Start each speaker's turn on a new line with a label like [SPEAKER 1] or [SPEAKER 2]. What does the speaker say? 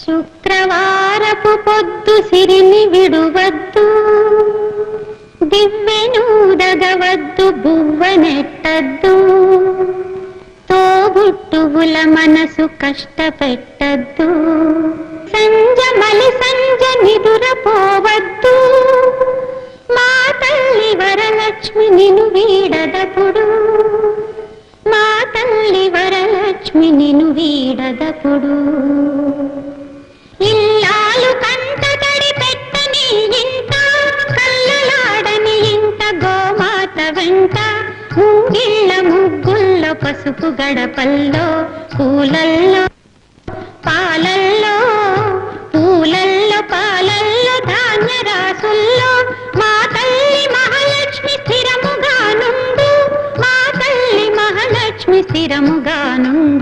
[SPEAKER 1] శుక్రవారపు పొద్దు సిరిని విడువద్దు. దివ్వెనూదగవద్దు బువ్వనెట్టద్దు తోబుట్టువుల మనసు కష్టపెట్టద్దు. సంజ మలి సంజ నిదురపోవద్దు మా తల్లి వరలక్ష్మి నిను వీడదపుడు. మా తల్లి వరలక్ష్మి నిను వీడదపుడు. అంతా ఊగిళ్ళ ముగ్గుల్లో పసుపు గడపల్లో పూలల్లో పాలల్లో పూలల్లో పాలల్లో ధాన్య రాసుల్లో మా తల్లి మహాలక్ష్మి స్థిరముగానుండు మా తల్లి మహాలక్ష్మి స్థిరముగానుండు.